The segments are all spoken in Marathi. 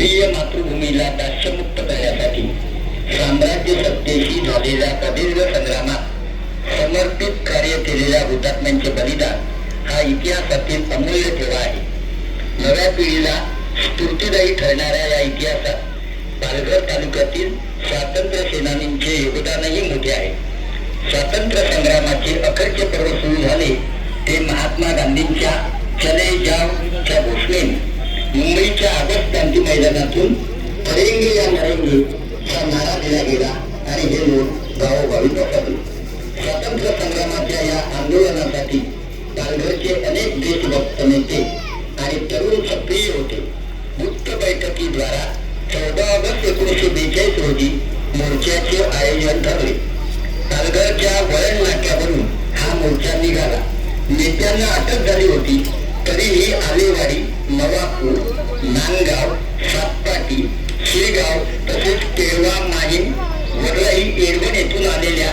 प्रिय मातृभूमीला दास्यमुक्त करण्यासाठी साम्राज्य सत्तेशी झालेल्या प्रदीर्घ संग्रामात समर्पित कार्य केलेल्या हुतात्म्यांचे बलिदान हा इतिहासातील अमूल्य ठेवा आहे. नव्या पिढीला स्फूर्तीदायी ठरणाऱ्या या इतिहासात पालघर तालुक्यातील स्वातंत्र्य सेनानींचे योगदानही मोठे आहे. स्वातंत्र्य संग्रामाचे अखरचे पर्व सुरू झाले ते महात्मा गांधींच्या चले जाव च्या घोषणेने मैदानातून करेंगे या मरेंगे हा नारा दिला गेला आणि हे लोक गावोगावी पकडले. स्वातंत्र्य संग्रामाच्या या आंदोलनासाठी पालघरचे अनेक देशभक्त नेते आणि तरुण सक्रिय होते. गुप्त बैठकीद्वारा चौदा ऑगस्ट एकोणीसशे बेचाळीस रोजी मोर्चाचे आयोजन ठरले. पालघरच्या वळण नाक्यावरून हा मोर्चा निघाला. नेत्यांना अटक झाली होती तरीही आलेवाडी नवापूर नांदगाव वडलाई एरवण येथून आलेल्या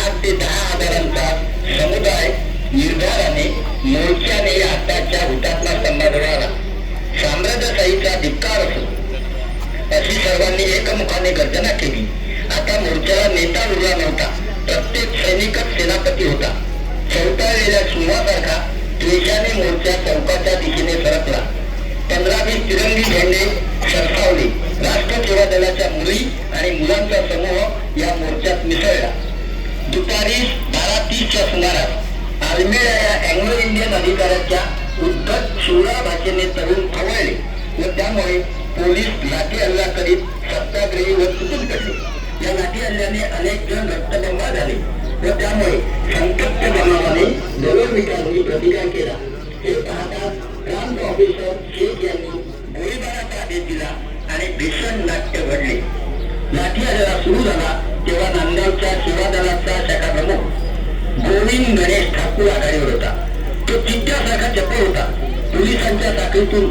आठ ते दहा हजारांचा समुदाय निर्धाराने मोर्चाने आताच्या हुतात्मा स्तंभाजवळ साम्राज्यशाहीचा धिक्कार असो. अशी सर्वांनी एकमुखाने गर्जना केली. आता मोर्चाला नेता उरला नव्हता. प्रत्येक सैनिकच सेनापती होता. चौटाळलेल्या सिंहासारखा द्वेषाने मोर्चा चौकाच्या दिशेने सरकला. पंधरा वीस तिरंगी झेंडे सरसावले. राष्ट्र सेवा दलाच्या मुली आणि मुलांचा समूह या मोर्चात मिसळला. दुपारी बारा तीसच्या सुमारास आर्मेडा या अँग्लो इंडियन अधिकाऱ्याच्या उद्धत शिवळा भाषेने तरुण खवळले व त्यामुळे पोलीस लाठी हल्ला करीत सत्याग्रहीवर तुटून पडले. या लाठी हल्ल्याने अनेक जण रक्तबंबा झाले व त्यामुळे संतप्त जमावाने दरड प्रतिकार केला. हे पाहता क्रांत ऑफिसर शेख यांनी गोळीबाराचा आदेश दिला आणि भीषण नाट्य घडले. लाठी हल्ला सुरू झाला तेव्हा नांदगावच्या सेवा दलाचा शाखा प्रमुख गोविंद गणेश ठाकूर आघाडीवर होता. तो चित्त्यासारखा चप्पल होता. पोलिसांच्या साखळीतून